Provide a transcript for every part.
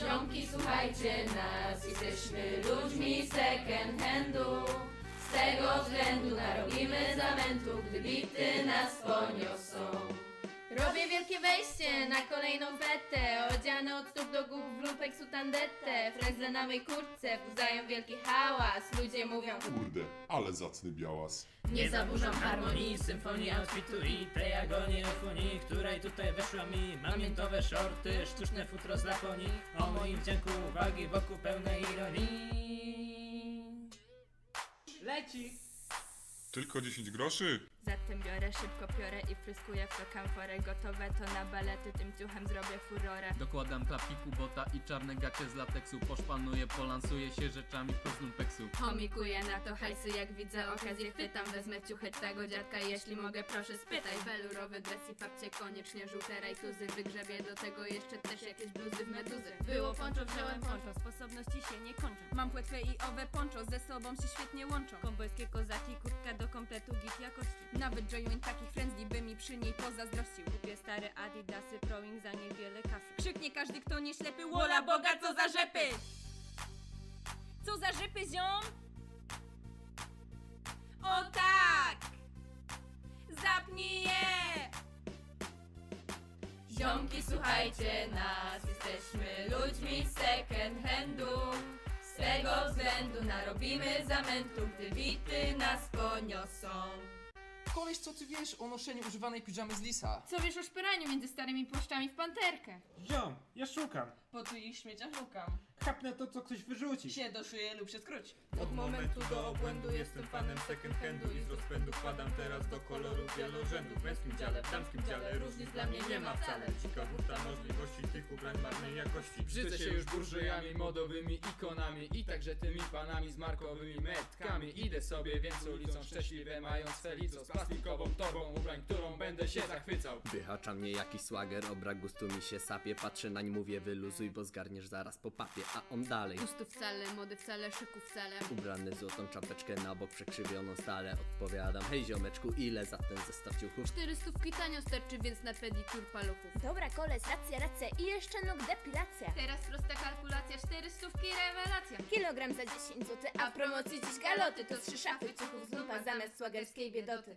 Ziomki, słuchajcie nas, jesteśmy ludźmi second handu. Z tego względu narobimy zamętu, gdy bity nas poniosą. Wielkie wejście na kolejną fetę. Odziane od stóp do głów w lupek sutandetę. Frezle na mej kurtce wzdają wielki hałas. Ludzie mówią Kurde, ale zacny białas. Nie zaburzam harmonii, symfonii outfitu i tej agonii eufonii, której tutaj weszła mi Mamiętowe shorty, sztuczne futro z Laponii. O moim wdzięku uwagi wokół pełnej ironii. Leci! Tylko 10 groszy? Zatem biorę szybko piorę i fryskuję w to kamforę. Gotowe to na balety, tym ciuchem zrobię furorę. Dokładam klapki kubota i czarne gacie z lateksu. Poszpanuję, polansuję się rzeczami wprost lumpeksu Homikuję na to hajsy, jak widzę okazję chwytam Wezmę ciuchy tego dziadka, jeśli mogę proszę spytaj. Welurowy dres i papcie, koniecznie żółte rajtuzy. Wygrzebię do tego jeszcze też jakieś bluzy w meduzy. Było poncho, wziąłem poncho Sposobności się nie kończą. Mam płetwę i owe poncho, ze sobą się świetnie łączą. Kowbojskie kozaki, kurtka do kompletu git jakości. Nawet joint takich friendly by mi przy niej pozazdrościł. Kupię stare adidasy, throwing za niewiele kasy. Krzyknie każdy, kto nie ślepy, wola Boga, co za rzepy! Co za rzepy, ziom? O tak! Zapnij je! Ziomki, słuchajcie nas, jesteśmy ludźmi second handu. Z tego względu narobimy zamętu, gdy bity nas poniosą. Koleś, co ty wiesz o noszeniu używanej piżamy z lisa? Co wiesz o szperaniu między starymi płaszczami w panterkę? Ziom, ja szukam. Po tu ich śmieciach szukam. Chapnę to, co ktoś wyrzuci. Się doszyję lub się skróci. Od momentu do obłędu jestem fanem second handu I z rozpędu wpadam teraz do koloru wielorzędu W męskim dziale, w damskim dziale różnic dla mnie nie ma wcale Dzika burta możliwości tych ubrań marnej jakości Brzydzę się już burżujami, modowymi ikonami I także tymi panami z markowymi metkami Idę sobie więc ulicą szczęśliwie mając felico Z plastikową torbą ubrań, którą będę się zachwycał Wyhacza mnie jakiś swagger, obrak gustu mi się sapie Patrzę nań, mówię wyluzuj, bo zgarniesz zaraz po papie A on dalej, Gustu wcale, mody wcale, szyku wcale. ubrany złotą czapeczkę na bok przekrzywioną stale Odpowiadam, hej ziomeczku, ile za ten zestaw ciuchów? Cztery stówki tanio starczy, więc na pedikur paluchów. Dobra, koleś, racja, racja i jeszcze nóg depilacja. Teraz prosta kalkulacja, cztery stówki rewelacja. Kilogram za 10 zł, A w promocji dziś galoty, to trzy szafy ciuchów z lupa zamiast słagerskiej biedoty.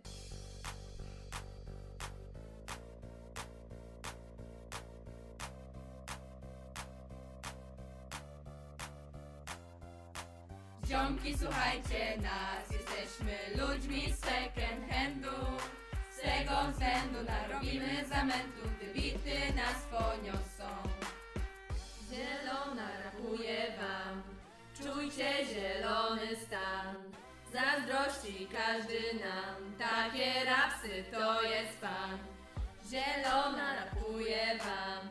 Ziomki, słuchajcie nas, jesteśmy ludźmi z second handu. Z tego względu narobimy zamętu, gdy bity nas poniosą. Zielona rapuje wam, czujcie zielony stan. Zazdrości każdy nam, takie rapsy to jest fan. Zielona rapuje wam,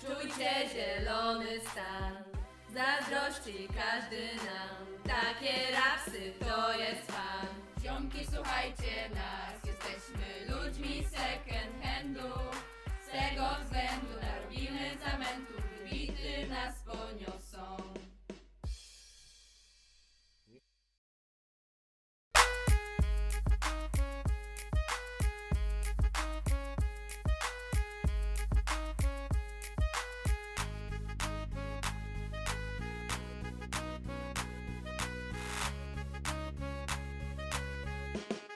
czujcie zielony stan. Zazdrości każdy nam, takie rapsy to jest fan. Ziomki, słuchajcie nas, jesteśmy え?